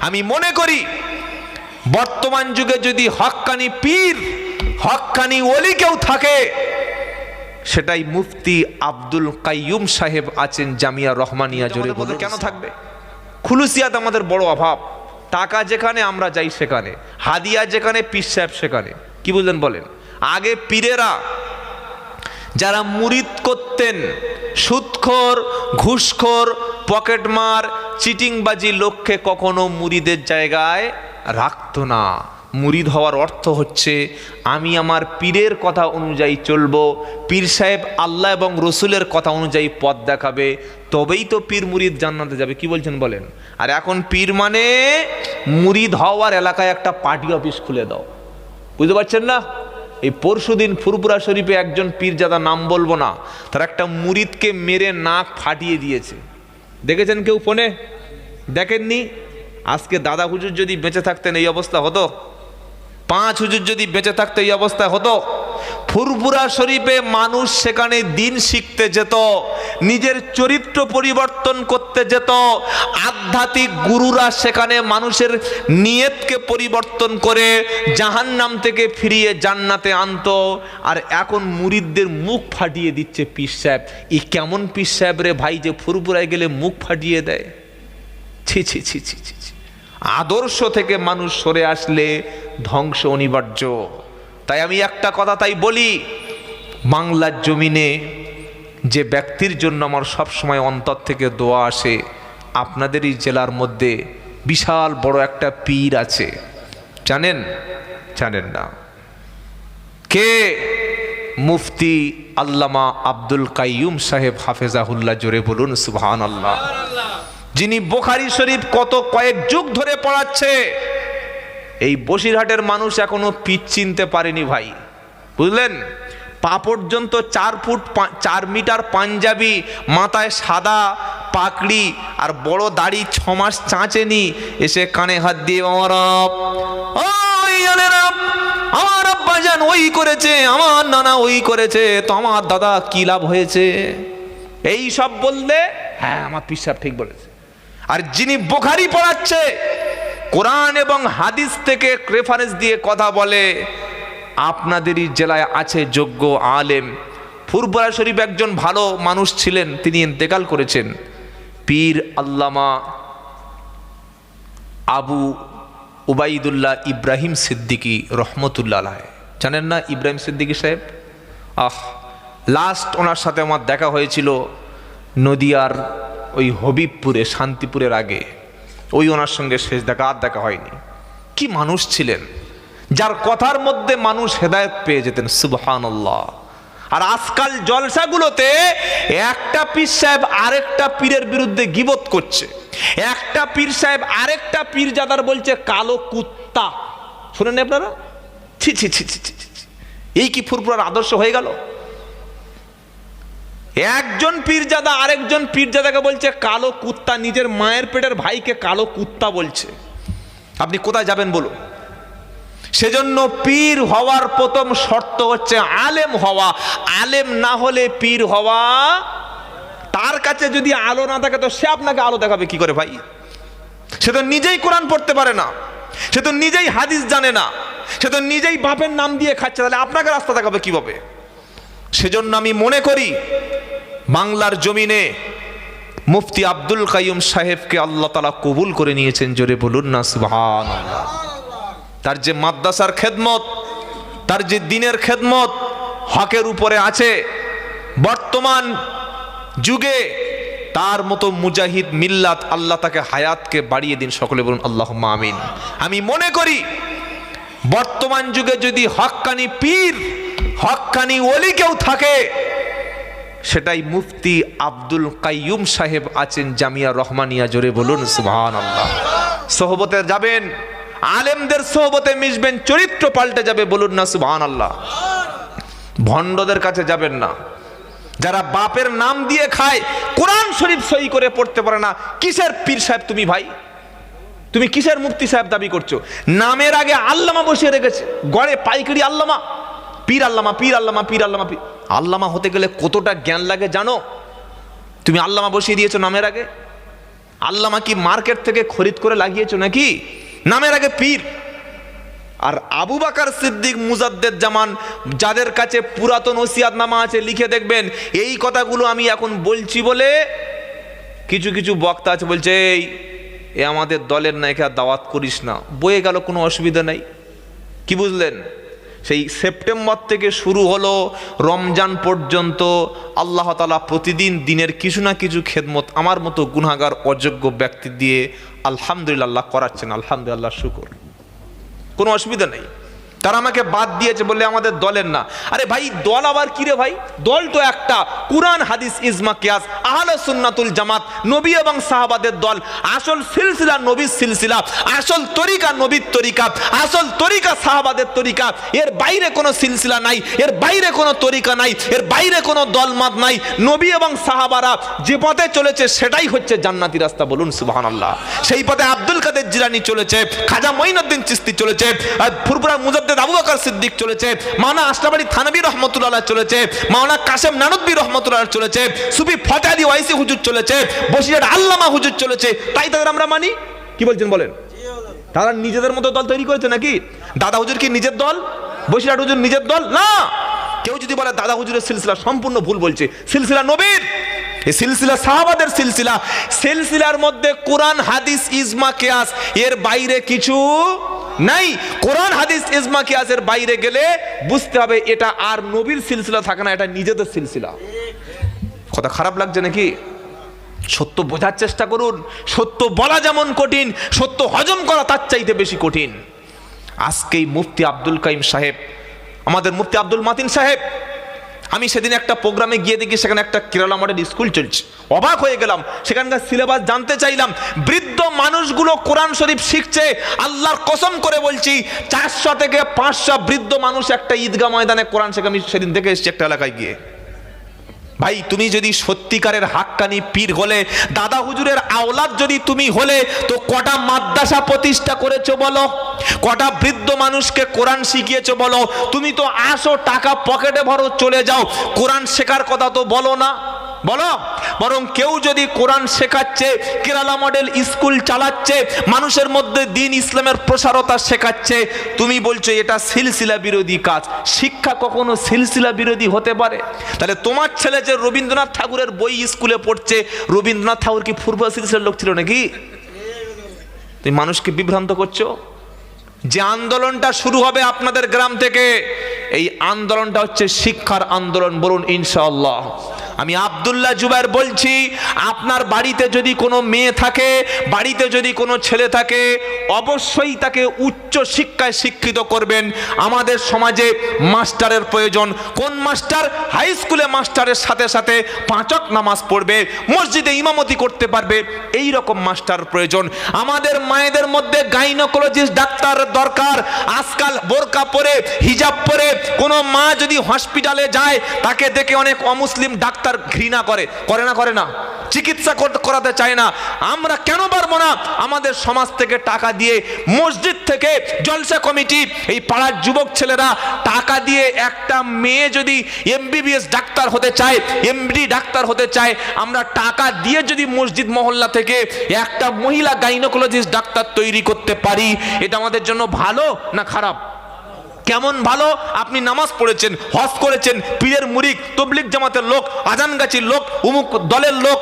আমি মনে করি বর্তমান যুগে যদি হক্কানি পীর হক্কানি ওলি কেউ থাকে সেটাই মুফতি আব্দুল কাইয়ুম সাহেব আছেন জামিয়া রহমানিয়া জোরে বলে কেন থাকবে? খুলুসিয়াত আমাদের বড় অভাব। টাকা যেখানে আমরা যাই সেখানে হাদিয়া যেখানে পীর সাহেব সেখানে। কি বুঝলেন বলেন? আগে পীরেরা যারা মুরিদ করতেন সুদখোর ঘুষখোর পকেটমার চিটিংবাজি লক্ষ্যে কখনো মুরিদের জায়গায় রাখতো না। মুরিদ হওয়ার অর্থ হচ্ছে, আমি আমার পীরের কথা অনুযায়ী চলব, পীর সাহেব আল্লাহ এবং রসুলের কথা অনুযায়ী পথ দেখাবে, তবেই তো পীর মুরিদ জান্নাতে যাবে। কি বলছেন বলেন? আর এখন পীর মানে মুরিদ হওয়ার এলাকায় একটা পার্টি অফিস খুলে দাও। বুঝতে পারছেন না? এই পরশুদিন ফুরপুরা শরীফে একজন পীরজাদা নাম বলব না, তার একটা মুরিদকে মেরে নাক ফাটিয়ে দিয়েছে। দেখেছেন কেউ ফোনে? দেখেননি? আজকে দাদা হুজুর যদি বেঁচে থাকতেন এই অবস্থা হতো? পাঁচ হুজুর যদি বেঁচে থাকতো এই অবস্থা হতো। ফুরপুরা শরীফে মানুষ সেখানে দিন শিখতে যেত, নিজের চরিত্র পরিবর্তন করতে যেত, আধ্যাত্মিক গুরুরা সেখানে মানুষের নিয়তকে পরিবর্তন করে জাহান্নাম থেকে ফিরিয়ে জান্নাতে আনতো। আর এখন মুরিদদের মুখ ফাটিয়ে দিচ্ছে পীর সাহেব। ই কেমন পীর সাহেব রে ভাই যে ফুরপুরায় গেলে মুখ ফাটিয়ে দেয়। ছি ছি ছি ছি ছি ছি। আদর্শ থেকে মানুষ সরে আসলে ধ্বংস অনিবার্য। তাই আমি একটা কথা তাই বলি, বাংলার জমিনে যে ব্যক্তির জন্য আমার সবসময় অন্তর থেকে দোয়া আসে, আপনাদেরই জেলার মধ্যে বিশাল বড় একটা পীর আছে। জানেন? জানেন না। কে? মুফতি আল্লামা আব্দুল কাইয়ুম সাহেব হাফেজাহুল্লাহ, জোরে বলুন সুবহান আল্লাহ যিনি বোখারি শরীফ কত কয়েক যুগ ধরে পড়াচ্ছে, এই বসিরহাটের মানুষ এখনও পিচ চিনতে পারেনি ভাই। বুঝলেন? পা পর্যন্ত চার ফুট চার মিটার পাঞ্জাবি, মাথায় সাদা পাকড়ি আর বড় দাড়ি ছ মাস চাঁচেনি, এসে কানে হাত দিয়ে, আমার আমার আব্বা যান ওই করেছে, আমার নানা ওই করেছে, তো আমার দাদা কি লাভ হয়েছে? এই সব বললে হ্যাঁ আমার পিসাব ঠিক বলেছে। আর যিনি বোখারি পড়াচ্ছে, কোরআন এবং হাদিস থেকে রেফারেন্স দিয়ে কথা বলে, আপনাদেরই জেলায় আছে যোগ্য আলেম। ফুরবরা শরীফ একজন ভালো মানুষ ছিলেন, তিনি ইন্তেকাল করেছেন। পীর আল্লামা আবু উবাইদুল্লাহ ইব্রাহিম সিদ্দিকী রহমতুল্লাহ আলাহ জানেন না ইব্রাহিম সিদ্দিকী সাহেব? আহ লাস্ট ওনার সাথে আমার দেখা হয়েছিল নদিয়ার ওই হবিবপুরে, শান্তিপুরের আগে। ওই ওনার সঙ্গে শেষ দেখা, আর দেখা হয়নি। কি মানুষ ছিলেন? যার কথার মধ্যে মানুষ হেদায়ত পেয়ে যেতেন, সুবহানাল্লাহ। আর আজকাল জলসাগুলোতে একটা পীর সাহেব আরেকটা পীরের বিরুদ্ধে গিবত করছে। একটা পীর সাহেব আরেকটা পীর জাদার বলছে, কালো কুত্তা। শুনেন আপনারা? ছি ছি ছি ছি ছি। এই কি ফুরপুরার আদর্শ হয়ে গেল? একজন পীরজাদা আরেকজন পীরজাদাকে বলছে, কালো কুত্তা নিজের মায়ের পেটের ভাইকে কালো কুত্তা বলছে। আপনি কোথায় যাবেন বলুন। সেজন্য পীর হওয়ার প্রথম শর্ত হচ্ছে আলেম হওয়া। আলেম না হলে পীর হওয়া তার কাছে যদি আলো না থাকে, তো সে আপনাকে আলো দেখাবে কি করে ভাই? সে তো নিজেই কোরআন পড়তে পারে না। সে তো নিজেই হাদিস জানে না। সে তো নিজেই বাপের নাম দিয়ে খাচ্ছে। তাহলে আপনাকে রাস্তা দেখাবে কীভাবে? সেজন্য আমি মনে করি বাংলার জমিনে মুফতি আব্দুল কাইয়ুম সাহেবকে আল্লাহ তালা কবুল করে নিয়েছেন, জোরে বলুন না সুবহান তার যে মাদ্রাসার খেদমত, তার যে দিনের খেদমত হকের উপরে আছে, বর্তমান যুগে তার মতো মুজাহিদ মিল্লাত আল্লাহ তাকে হায়াতকে বাড়িয়ে দিন, সকলে বলুন আল্লাহ আমিন। আমি মনে করি, বর্তমান যুগে যদি হক্কানি পীর হক্কানি ওলি কেউ থাকে সেটাই মুফতি আব্দুল কাইয়ুম সাহেব আছেন জামিয়া রহমানিয়া, জোরে বলুন সুবহান আল্লাহ সোহবতে যাবেন, আলেমদের সোহবতে মিশবেন, চরিত্র পাল্টে যাবে, বলুন না সুবহান আল্লাহ ভণ্ডদের কাছে যাবেন না। যারা বাপের নাম দিয়ে খায়, কোরআন শরীফ সই করে পড়তে পারে না, কিসের পীর সাহেব তুমি ভাই? তুমি কিসের মুফতি সাহেব দাবি করছ? নামের আগে আল্লামা বসিয়ে রেখেছে, গড়ে পাইকারি আল্লামা। পীর আল্লামা পীর আল্লামা পীর আল্লামা, পীর আল্লামা হতে গেলে কতটা জ্ঞান লাগে জানো? তুমি আল্লামা বসিয়ে দিয়েছ নামের আগে। আল্লামা কি মার্কেট থেকে খরিদ করে লাগিয়েছো নাকি? নামের আগে পীর। আর আবু বাকার সিদ্দিক, মুজাদ্দেদ জামান, যাদের কাছে পুরাতন ওসিয়াতনামা আছে, লিখে দেখবেন, এই কথাগুলো আমি এখন বলছি বলে কিছু কিছু বক্তা আছে, বলছে, এই, এ আমাদের দলের নায়িকা দাওয়াত করিস না। বয়ে গেল, কোনো অসুবিধা নাই। কি বুঝলেন? সেই সেপ্টেম্বর থেকে শুরু হলো রমজান পর্যন্ত আল্লাহ তালা প্রতিদিন দিনের কিছু না কিছু খেদমত আমার মতো গুণাগার অযোগ্য ব্যক্তি দিয়ে আলহামদুলিল্লাহ করাচ্ছেন। আলহামদুলিল্লাহ, শুকুর। কোনো অসুবিধা নেই। তারা আমাকে বাদ দিয়েছে বলে আমাদের দলের না। আরে ভাই, দল আবার কি রে ভাই? দল তো একটা, কুরআন, হাদিস, ইজমা, কিয়াস, আহলে সুন্নাতুল জামাত, নবী এবং সাহাবাদের দল। আসল সিলসিলা নবীর সিলসিলা, আসল তরিকা নবীর তরিকা, আসল তরিকা সাহাবাদের তরিকা। এর বাইরে কোনো সিলসিলা নাই, এর বাইরে কোনো তরিকা নাই, এর বাইরে কোনো দলমত নাই। নবী এবং সাহাবারা যে পথে চলেছে সেটাই হচ্ছে জান্নাতি রাস্তা, বলুন সুবহানাল্লাহ। সেই পথে আব্দুল কাদের জিলানি চলেছে, খাজা মঈনুদ্দিন চিস্তি চলেছে আর ফুরফুরা মুজাদ্দেদ আবু বকর সিদ্দিক চলেছে, মাওলানা আশরাফ থানবী রহমতুল্লাহ চলেছে, মাওলানা কাসেম নানুদ্দি রহমতুল্লাহ চলেছে, সুফি ফতাদি ওয়াইসি হুজুর চলেছে, বসিরহাট আল্লামা হুজুর চলেছে, তাই তাদের আমরা মানি? কি বলছেন বলেন? তারা নিজেদের মতো দল তৈরি করেছে নাকি? দাদা হুজুর কি নিজের দল? বসিরহাট হুজুর নিজের দল? না! কেউ যদি বলে দাদা হুজুরের সিলসিলা সম্পূর্ণ ভুল বলছে, সিলসিলা নবীর। সিলসিলা সাহাবাদের সিলসিলা। সিলসিলার মধ্যে কোরআন, হাদিস, ইজমা, কেয়াস, এর বাইরে কিছু নাই। কোরআন হাদিস ইজমা কিয়াসের বাইরে গেলে বুঝতে হবে এটা আর নবীর সিলসিলা থাকে না, এটা নিজেদের সিলসিলা। কথা খারাপ লাগছে নাকি? সত্য বোঝার চেষ্টা করুন। সত্য বলা যেমন কঠিন, সত্য হজম করা তার চাইতে বেশি কঠিন। আজকেই মুফতি আব্দুল কাইম সাহেব, আমাদের মুফতি আব্দুল মাতিন সাহেব আমি সেদিন একটা প্রোগ্রামে গিয়ে দেখি সেখানে একটা কেরালা মডেল স্কুল চলছে। অবাক হয়ে গেলাম। সেখানকার সিলেবাস জানতে চাইলাম। বৃদ্ধ মানুষগুলো কোরআন শরীফ শিখছে। আল্লাহর কসম করে বলছি, চারশো থেকে পাঁচশো বৃদ্ধ মানুষ একটা ঈদগা ময়দানে কোরআন শেখ আমি সেদিন দেখে এসেছি একটা এলাকায় গিয়ে। ভাই, তুমি যদি সত্যিকারের হাক্কানি পীর হলে, দাদা হুজুরের আওলাদ যদি তুমি হলে, তো কটা মাদ্রাসা প্রতিষ্ঠা করেছ বলো? কটা বৃদ্ধ মানুষকে কোরআন শিখিয়েছো বলো? তুমি তো আসো, টাকা পকেটে ভরো, চলে যাও। কোরআন শেখার কথা তো বলো না। বলো? বরং কেউ যদি কোরআন শেখাচ্ছে, কেরালা মডেল স্কুল চালাচ্ছে, মানুষের মধ্যে দিন ইসলামের প্রসারতা শেখাচ্ছে, তুমি বলছো এটা সিলসিলা বিরোধী কাজ। শিক্ষা কখনো সিলসিলা বিরোধী হতে পারে? তাহলে তোমার ছেলে যে রবীন্দ্রনাথ ঠাকুরের বই স্কুলে পড়ছে, রবীন্দ্রনাথ ঠাকুর কি পূর্ব সিলসিলার লোক ছিল নাকি? তুমি মানুষকে বিভ্রান্ত করছ? যে আন্দোলনটা শুরু হবে আপনাদের গ্রাম থেকে, এই আন্দোলনটা হচ্ছে শিক্ষার আন্দোলন, বলুন ইনশাআল্লাহ। আমি আবদুল্লাহ জুবাইর বলছি, আপনার বাড়িতে যদি কোনো মেয়ে থাকে, বাড়িতে যদি কোনো ছেলে থাকে, অবশ্যই তাকে উচ্চ শিক্ষায় শিক্ষিত করবেন। আমাদের সমাজে মাস্টারের প্রয়োজন। কোন মাস্টার? হাই স্কুলে মাস্টারের সাথে সাথে পাঁচক নামাজ পড়বে, মসজিদে ইমামতি করতে পারবে এই রকম মাস্টার প্রয়োজন। আমাদের মায়েদের মধ্যে গাইনোকোলজিস্ট ডাক্তার দরকার। আজকাল বোরকা পরে, হিজাব পরে কোনো মা যদি হসপিটালে যায়, তাকে দেখে অনেক অমুসলিম ডাক্তার ঘৃণা করে করে না করে না। চিকিৎসা কর- করাতে চায় না। আমরা কেন পারব না? আমাদের সমাজ থেকে টাকা দিয়ে মসজিদ থেকে জলসা কমিটি, এই পাড়ার যুবক ছেলেরা টাকা দিয়ে একটা মেয়ে যদি এমবিবিএস ডাক্তার হতে চায় এমডি ডাক্তার হতে চায়, আমরা টাকা দিয়ে যদি মসজিদ মহল্লা থেকে একটা মহিলা গাইনোকোলজিস্ট ডাক্তার তৈরি করতে পারি, এটা আমাদের জন্য ভালো না খারাপ? কেমন ভালো? আপনি নামাজ পড়েছেন হজ করেছেন পীরের মুরিক তবলিক জামাতের লোক আজান গাছির লোক উমুক দলের লোক।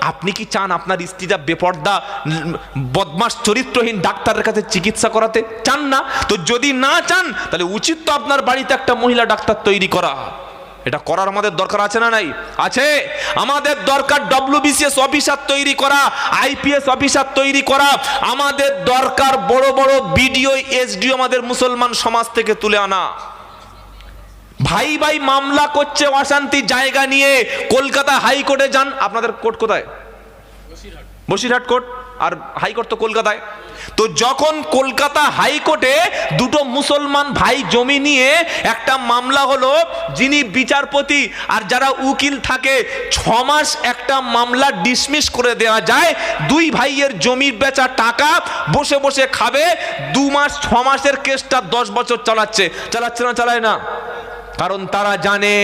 আপনি কি চান আপনার স্ত্রীটা বেপর্দা উম, বদমাস চরিত্রহীন ডাক্তারের কাছে চিকিৎসা করাতে? চান না? তো যদি না চান তাহলে উচিত তো আপনার বাড়িতে একটা মহিলা ডাক্তার তৈরি করা। এটা করার আমাদের দরকার আছে না নাই? আছে। আমাদের দরকার ডব্লিউবিসিএস অফিসার তৈরি করা আইপিএস অফিসার তৈরি করা। আমাদের দরকার বড় বড় বিডিও এসডিও আমাদের মুসলমান সমাজ থেকে তুলে আনা। ভাই ভাই মামলা করছে অশান্তি জায়গা নিয়ে। কলকাতা হাইকোর্টে যান। আপনাদের কোর্ট কোথায়? বসিরহাট কোর্ট? আর হাইকোর্ট তো কলকাতায়। তো যখন কলকাতা হাইকোর্টে দুটো মুসলমান ভাই জমি নিয়ে একটা মামলা হলো, যিনি বিচারপতি আর যারা উকিল থাকে ছ মাস একটা মামলা ডিসমিস করে দেওয়া যায়। দুই ভাইয়ের জমির বেচা টাকা বসে বসে খাবে দু মাস ছ মাসের কেসটা দশ বছর চালাচ্ছে। চালাচ্ছে না, চালায় না? কারণ তারা জানে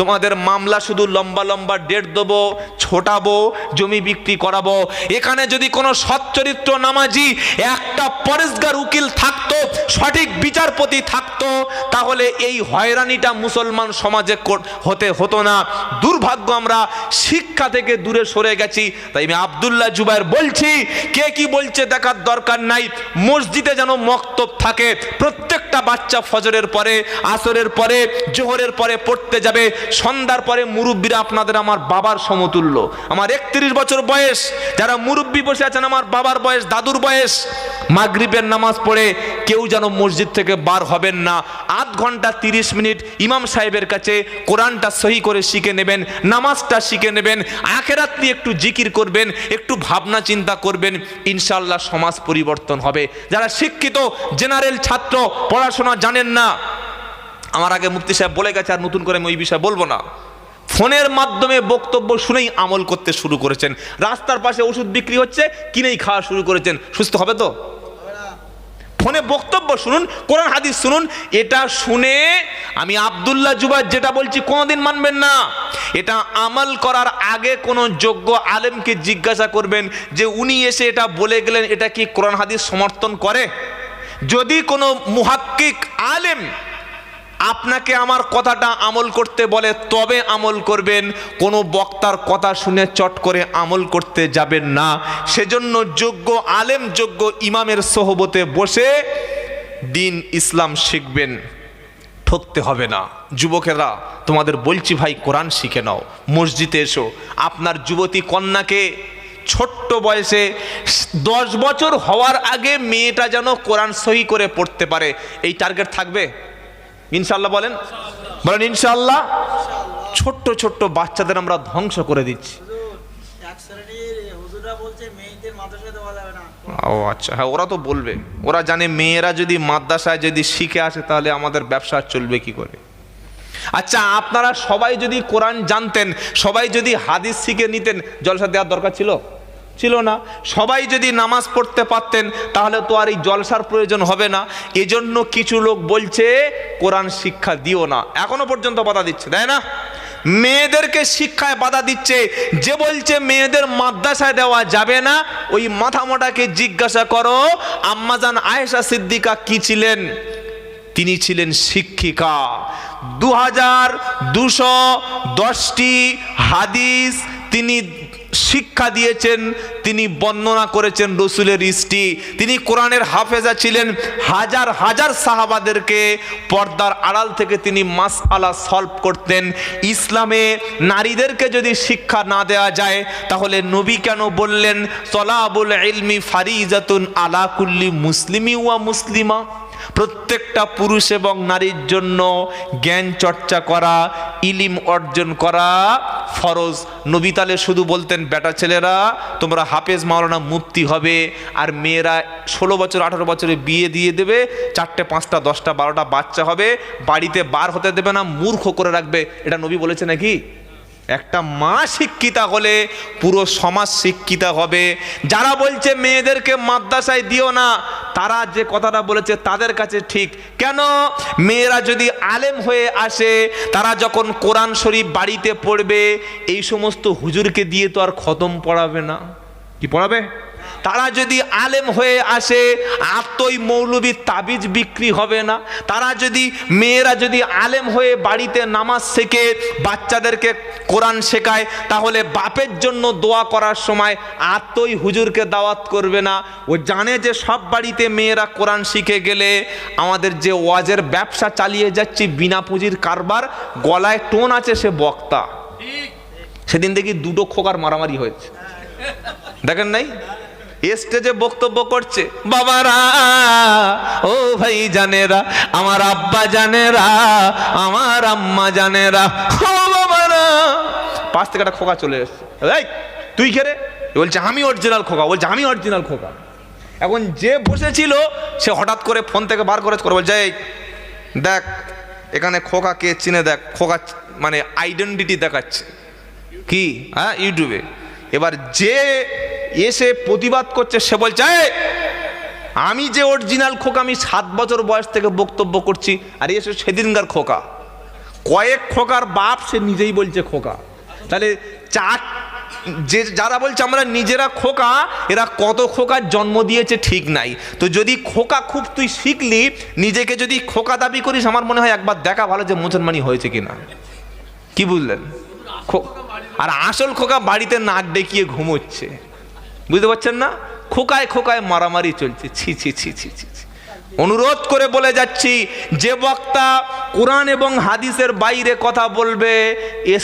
তোমাদের মামলা শুধু লম্বা লম্বা ডেট দেবো, ছোটাবো, জমি বিক্রি করাবো। এখানে যদি কোনো সচ্চরিত্র নামাজি, একটা পরেশগার উকিল থাকতো, সঠিক বিচারপতি থাকতো, তাহলে এই হয়রানিটা মুসলমান সমাজে হতে হতো না। দুর্ভাগ্য আমরা শিক্ষা থেকে দূরে সরে গেছি। তাই আমি আবদুল্লাহ জুবাইর বলছি, কে কি বলছে দেখার দরকার নাই। মসজিদে যেন মক্তব থাকে। প্রত্যেকটা বাচ্চা ফজরের পরে, আসরের পরে জোহরের পরে পড়তে যাবে, সন্ধ্যার পরে মুরব্বীরা আপনাদের আমার বাবার সমতুল্য। আমার একত্রিশ বছর বয়স, যারা মুরব্বী বসে আছেন আমার বাবার বয়স, দাদুর বয়স, মাগরিবের নামাজ পড়ে কেউ যেন মসজিদ থেকে বার হবেন না। আধ ঘণ্টা তিরিশ মিনিট ইমাম সাহেবের কাছে কোরআনটা সহি করে শিখে নেবেন, নামাজটা শিখে নেবেন আখেরাত নিয়ে একটু জিকির করবেন, একটু ভাবনা চিন্তা করবেন ইনশাল্লাহ সমাজ পরিবর্তন হবে। যারা শিক্ষিত, জেনারেল ছাত্র, পড়াশোনা জানেন না আমার আগে মুফতি সাহেব বলে গেছে আর নতুন করে আমি ওই বিষয়ে বলব না। ফোনের মাধ্যমে বক্তব্য শুনেই আমল করতে শুরু করেছেন। রাস্তার পাশে ওষুধ বিক্রি হচ্ছে, কিনেই খাওয়া শুরু করেছেন। সুস্থ হবে তো? ফোনে বক্তব্য শুনুন, কোরআন হাদিস শুনুন, এটা শুনে আমি আব্দুল্লাহ জুবাই যেটা বলছি কোনোদিন মানবেন না। এটা আমল করার আগে কোনো যোগ্য আলেমকে জিজ্ঞাসা করবেন যে উনি এসে এটা বলে গেলেন, এটা কি কোরআন হাদিস সমর্থন করে? যদি কোনো মুহাক্কিক আলেম আপনাকে আমার কথাটা আমল করতে বলে তবে আমল করবেন। কোনো বক্তার কথা শুনে চট করে আমল করতে যাবেন না। সেজন্য যোগ্য আলেম, যোগ্য ইমামের সহবতে বসে দিন ইসলাম শিখবেন। ঠকতে হবে না। যুবকেরা, তোমাদের বলছি ভাই, কোরআন শিখে নাও। মসজিদে এসো। আপনার যুবতী কন্যাকে ছোট্ট বয়সে দশ বছর হওয়ার আগে মেয়েটা যেন কোরআন সহি করে পড়তে পারে। এই টার্গেট থাকবে? ইনশাল্লাহ বলেন। বলেন ইনশাল্লাহ ছোট্ট ছোট্ট বাচ্চাদের আমরা ধ্বংস করে দিচ্ছি। ও আচ্ছা হ্যাঁ ওরা তো বলবে। ওরা জানে মেয়েরা যদি মাদ্রাসায় যদি শিখে আসে, তাহলে আমাদের ব্যবসা চলবে কি করে? আচ্ছা আপনারা সবাই যদি কোরআন জানতেন, সবাই যদি হাদিস শিখে নিতেন, জলসা দেওয়ার দরকার ছিল? ছিল না। সবাই যদি নামাজ পড়তে পারতেন, তাহলে তো আর এই জলসার প্রয়োজন হবে না। এজন্য কিছু লোক বলছে, কোরআন শিক্ষা দিও না। এখনও পর্যন্ত বাধা দিচ্ছে, তাই না? মেয়েদেরকে শিক্ষায় বাধা দিচ্ছে। যে বলছে মেয়েদের মাদ্রাসায় দেওয়া যাবে না, ওই মাথা মোটাকে জিজ্ঞাসা করো আম্মাজান আয়েশা সিদ্দিকা কি ছিলেন? তিনি ছিলেন শিক্ষিকা। দু হাজার দুশো দশটি হাদিস তিনি শিক্ষা দিয়েছেন, তিনি বর্ণনা করেছেন রসুলের ইষ্টি তিনি কোরআনের হাফেজা ছিলেন, হাজার হাজার সাহাবাদেরকে পর্দার আড়াল থেকে তিনি মাস আলা সলভ করতেন। ইসলামে নারীদেরকে যদি শিক্ষা না দেওয়া যায়, তাহলে নবী কেন বললেন তলাবুল ইলমি ফারিজাতুন আলা কুল্লি মুসলিমি ওয়া মুসলিমা প্রত্যেকটা পুরুষ এবং নারীর জন্য জ্ঞান চর্চা করা, ইলিম অর্জন করা ফরজ। নবী তালে শুধু বলতেন, বেটা ছেলেরা, তোমরা হাফেজ মাওলানা মুক্তি হবে আর মেয়েরা ষোলো বছর, আঠারো বছরে বিয়ে দিয়ে দেবে, চারটে, পাঁচটা, দশটা, বারোটা বাচ্চা হবে, বাড়িতে বার হতে দেবে না, মূর্খ করে রাখবে। এটা নবী বলেছে নাকি? একটা মা শিক্ষিতা হলে পুরো সমাজ শিক্ষিতা হবে। যারা বলছে মেয়েদেরকে মাদ্রাসায় দিও না, তারা যে কথাটা বলেছে তাদের কাছে ঠিক। কেন? মেয়েরা যদি আলেম হয়ে আসে, তারা যখন কোরআন শরীফ বাড়িতে পড়বে, এই সমস্ত হুজুরকে দিয়ে তো আর খতম পড়াবে না। কি পড়াবে? তারা যদি আলেম হয়ে আসে আত্মই মৌলবী তাবিজ বিক্রি হবে না। তারা যদি মেয়েরা যদি আলেম হয়ে বাড়িতে নামাজ শেখে বাচ্চাদেরকে কোরআন শেখায় তাহলে বাপের জন্য দোয়া করার সময় আত্মই হুজুরকে দাওয়াত করবে না। ও জানে যে সব বাড়িতে মেয়েরা কোরআন শিখে গেলে আমাদের যে ওয়াজের ব্যবসা চালিয়ে যাচ্ছি বিনা পুঁজির কারবার গলায় টোন আছে সে বক্তা। সেদিন দেখি দুটো খোকার মারামারি হয়েছে। দেখেন নাই? স্টেজে বক্তব্য করছে, বাবারা, ও ভাই জানেরা আমার আব্বা জানেরা, আমার আম্মা জানেরা, ও বাবারা। পাশ থেকে একটা খোকা চলে এসছে। এই, তুই খেরে বলছে, আমি অরিজিনাল খোকা। বলছে, আমি অরিজিনাল খোকা। এখন যে বসেছিল, সে হঠাৎ করে ফোন থেকে বার করে করে বলছে, এই, দেখ, এখানে খোকা কে চিনে দেখ? খোকা মানে আইডেন্টিটি দেখাচ্ছে। কি? হ্যাঁ ইউটিউবে এবার যে এসে প্রতিবাদ করছে, সে বলছে আমি যে অরিজিনাল খোকা, আমি সাত বছর বয়স থেকে বক্তব্য করছি, আর এসে সেদিনকার খোকা। কয়েক খোকার বাপ সে নিজেই বলছে খোকা। তাহলে চার, যে যারা বলছে, আমরা নিজেরা খোকা, এরা কত খোকার জন্ম দিয়েছে ঠিক নাই। তো যদি খোকা খুব তুই শিখলি, নিজেকে যদি খোকা দাবি করিস, আমার মনে হয় একবার দেখা ভালো যে মুসলমানি হয়েছে কিনা। কি বুঝলেন? খো- আর আসল খোকা বাড়িতে নাক ডেকিয়ে ঘুমোচ্ছে। বুঝতে পারছেন না? খোকায় খোকায় মারামারি চলছে। ছি ছি ছি ছি ছি। অনুরোধ করে বলে যাচ্ছি, যে বক্তা কোরআন এবং হাদিসের বাইরে কথা বলবে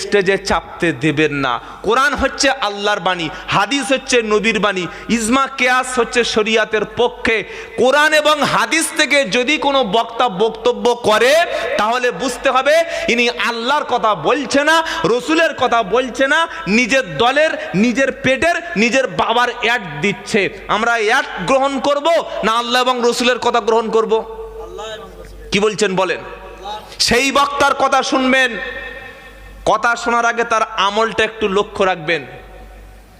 স্টেজে চাপতে দেবেন না। কোরআন হচ্ছে আল্লাহর বাণী, হাদিস হচ্ছে নবীর বাণী, ইজমা কেয়াস হচ্ছে শরিয়াতের পক্ষে। কোরআন এবং হাদিস থেকে যদি কোনো বক্তা বক্তব্য করে, তাহলে বুঝতে হবে ইনি আল্লাহর কথা বলছে না, রসুলের কথা বলছে না, নিজের দলের, নিজের পেটের, নিজের বাবার অ্যাড দিচ্ছে। আমরা অ্যাড গ্রহণ করব না আল্লাহ এবং রসুলের কথা গ্রহণ করব? এবং রসুলের কি বলছেন বলেন? সেই বক্তার কথা শুনবেন। কথা শোনার আগে তার আমলটা একটু লক্ষ্য রাখবেন।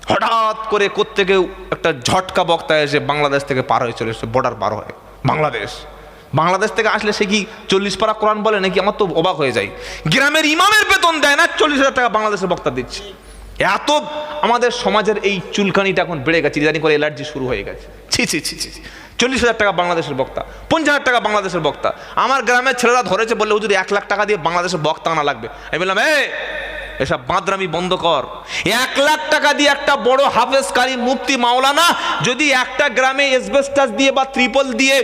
হঠাৎ করে কোত্থেকে একটা ঝটকা বক্তা এসে বাংলাদেশ থেকে পার হয়ে চলে এসে বর্ডার পার হয়। বাংলাদেশ। বাংলাদেশ থেকে আসলে সে কি চল্লিশ পারা কোরআন বলে? নাকি আমার তো অবাক হয়ে যায় গ্রামের ইমামের বেতন দেয় না, চল্লিশ হাজার টাকা বাংলাদেশের বক্তা দিচ্ছে। এত আমাদের সমাজের এই চুলকানিটা এখন বেড়ে গেছে, ইদানি করে এলার্জি শুরু হয়ে গেছে। ছি ছি ছি ছি ছি। চল্লিশ হাজার টাকা বাংলাদেশের বক্তা, পঞ্চাশ হাজার টাকা বাংলাদেশের বক্তা। আমার গ্রামের ছেলেরা ধরেছে বললে ও যদি এক লাখ টাকা দিয়ে বাংলাদেশের বক্তা আনা লাগবে। আমি বললাম এ এসব বাঁদরামি বন্ধ কর। এক লাখ টাকা দিয়ে একটা বড় হাফেজ কারি মুফতি মাওলানা যদি একটা গ্রামে এসবেস্টাস দিয়ে বা ত্রিপল দিয়ে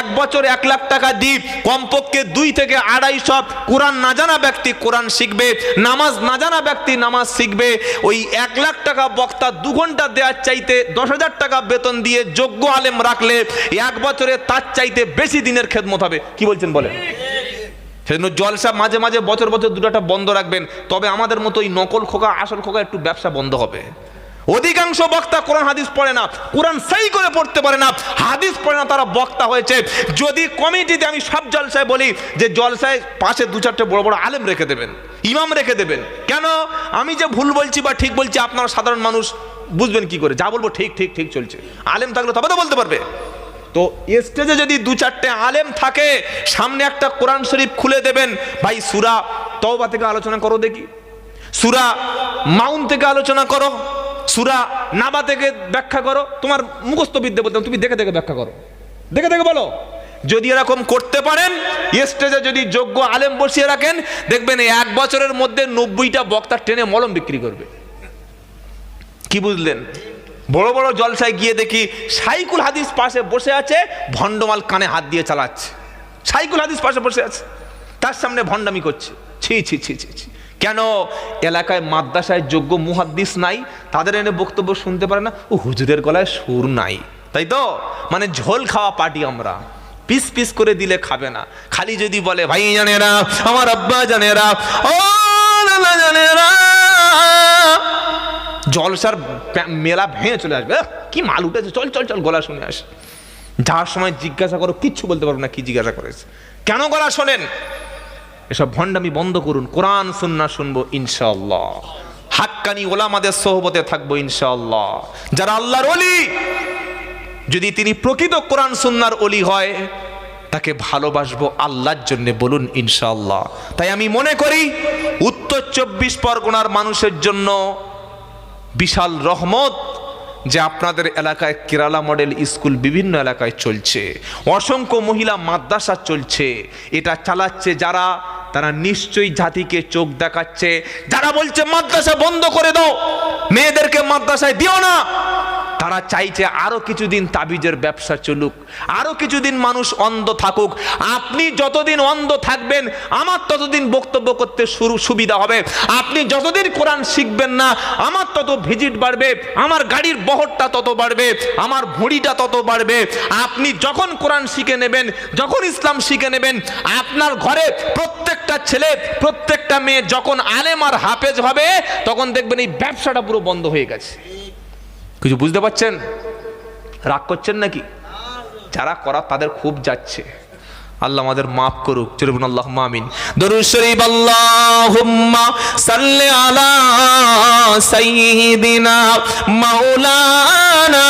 এক বছর এক লাখ টাকা দিই, কমপক্ষে দুই থেকে আড়াই সব কোরআন না জানা ব্যক্তি কোরআন শিখবে, নামাজ না জানা ব্যক্তি নামাজ শিখবে। ওই এক লাখ টাকা বক্তা দু ঘণ্টা দেওয়ার চাইতে দশ হাজার টাকা বেতন দিয়ে যোগ্য আলেম রাখলে এক বছরে তার চাইতে বেশি দিনের খেদমত হবে। কি বলছেন বলেন? সেজন্য জলসা মাঝে মাঝে বছর বছর দুটোটা বন্ধ রাখবেন, তবে আমাদের মতো এই নকল খোকা, আসল খোকা একটু ব্যবসা বন্ধ হবে। অধিকাংশ বক্তা কোরআন, হাদিস পড়ে না, কোরআন সেই করে পড়তে পারে না, হাদিস পড়ে না, তারা বক্তা হয়েছে। যদি কমিটিতে আমি সব জলসায় বলি যে জলসায় পাশে দু চারটে বড় বড় আলেম রেখে দেবেন, ইমাম রেখে দেবেন, কেন? আমি যে ভুল বলছি বা ঠিক বলছি আপনারা সাধারণ মানুষ বুঝবেন কি করে? যা বলব ঠিক ঠিক ঠিক চলছে। আলেম থাকলে তবে তো বলতে পারবে। তো স্টেজে যদি দু চারটে আলেম থাকে, সামনে একটা কোরআন শরীফ খুলে দেবেন। ভাই, সুরা তওবা থেকে আলোচনা করো দেখি। সুরা মাউন থেকে আলোচনা করো। সুরা নাবা থেকে ব্যাখ্যা করো। তোমার মুখস্থ বিদ্যা বলতে তুমি দেখে দেখে ব্যাখ্যা করো। দেখে দেখে বলো। যদি এরকম করতে পারেন স্টেজে যদি যোগ্য আলেম বসিয়ে রাখেন, দেখবেন এক বছরের মধ্যে নব্বইটা বক্তা ট্রেনে মলম বিক্রি করবে। কি বুঝলেন? বড় বড় জলসায় গিয়ে দেখি সাইকুল হাদিস পাশে বসে আছে, ভণ্ডমাল কানে হাত দিয়ে চালাচ্ছে। সাইকুল হাদিস পাশে বসে আছে, তার সামনে ভণ্ডামি করছে। ছি ছি ছি ছি ছি। কেন? এলাকায় মাদ্রাসায় যোগ্য মুহাদ্দিস নাই, তাদের এনে বক্তব্য শুনতে পারে না। ও হুজুরের গলায় সুর নাই, তাই তো? মানে ঝোল খাওয়া পার্টি আমরা। পিস পিস করে দিলে খাবে না। খালি যদি বলে, ভাই জানেরা, আমার আব্বা জানেরা, ও জানেরা জলসার মেলা ভেঙে চলে আসবে। কি মাল উঠেছে? চল চল চল, গলা শুনে আস। যাওয়ার সময় জিজ্ঞাসা করো, কিচ্ছু বলতে পারব না কি জিজ্ঞাসা করেছে। কেন গলা শোনেন? এসব ভণ্ডামি বন্ধ করুন। কোরআন, সুন্না শুনব ইনশাল্লাহ হাক্কানি ওলামাদের সোহবতে থাকব ইনশাল্লাহ যারা আল্লাহর অলি যদি তিনি প্রকৃত কোরআন, সুন্নার অলি হয়, তাকে ভালোবাসবো আল্লাহর জন্য বলুন ইনশাল্লাহ তাই আমি মনে করি, উত্তর চব্বিশ পরগনার মানুষের জন্য বিশাল রহমত যে আপনাদের এলাকায় কেরালা মডেল স্কুল বিভিন্ন এলাকায় চলছে। অসংখ্য মহিলা মাদ্রাসা চলছে। এটা চালাচ্ছে যারা, তারা নিশ্চয়ই জাতিকে চোখ দেখাচ্ছে। যারা বলছে মাদ্রাসা বন্ধ করে দাও, মেয়েদেরকে মাদ্রাসায় দিও না। তারা চাইছে আরও কিছুদিন তাবিজের ব্যবসা চলুক, আরও কিছুদিন মানুষ অন্ধ থাকুক। আপনি যতদিন অন্ধ থাকবেন, আমার ততদিন বক্তব্য করতে শুরু সুবিধা হবে। আপনি যতদিন কোরআন শিখবেন না, আমার তত ভিজিট বাড়বে, আমার গাড়ির বহরটা তত বাড়বে, আমার ভুঁড়িটা তত বাড়বে। আপনি যখন কোরআন শিখে নেবেন, যখন ইসলাম শিখে নেবেন, আপনার ঘরে প্রত্যেকটা ছেলে, প্রত্যেকটা মেয়ে যখন আলেম আর হাফেজ হবে, তখন দেখবেন এই ব্যবসাটা পুরো বন্ধ হয়ে গেছে। কিছু বুঝতে পারছেন? রাগ করছেন নাকি? যারা করা তাদের খুব যাচ্ছে। আল্লাহ আমাদের মাফ করুক চলুন আল্লাহ মামিন দরুদ শরীফ, আল্লাহুম্মা সাল্লি আলা সাইয়্যিদিনা মাওলানা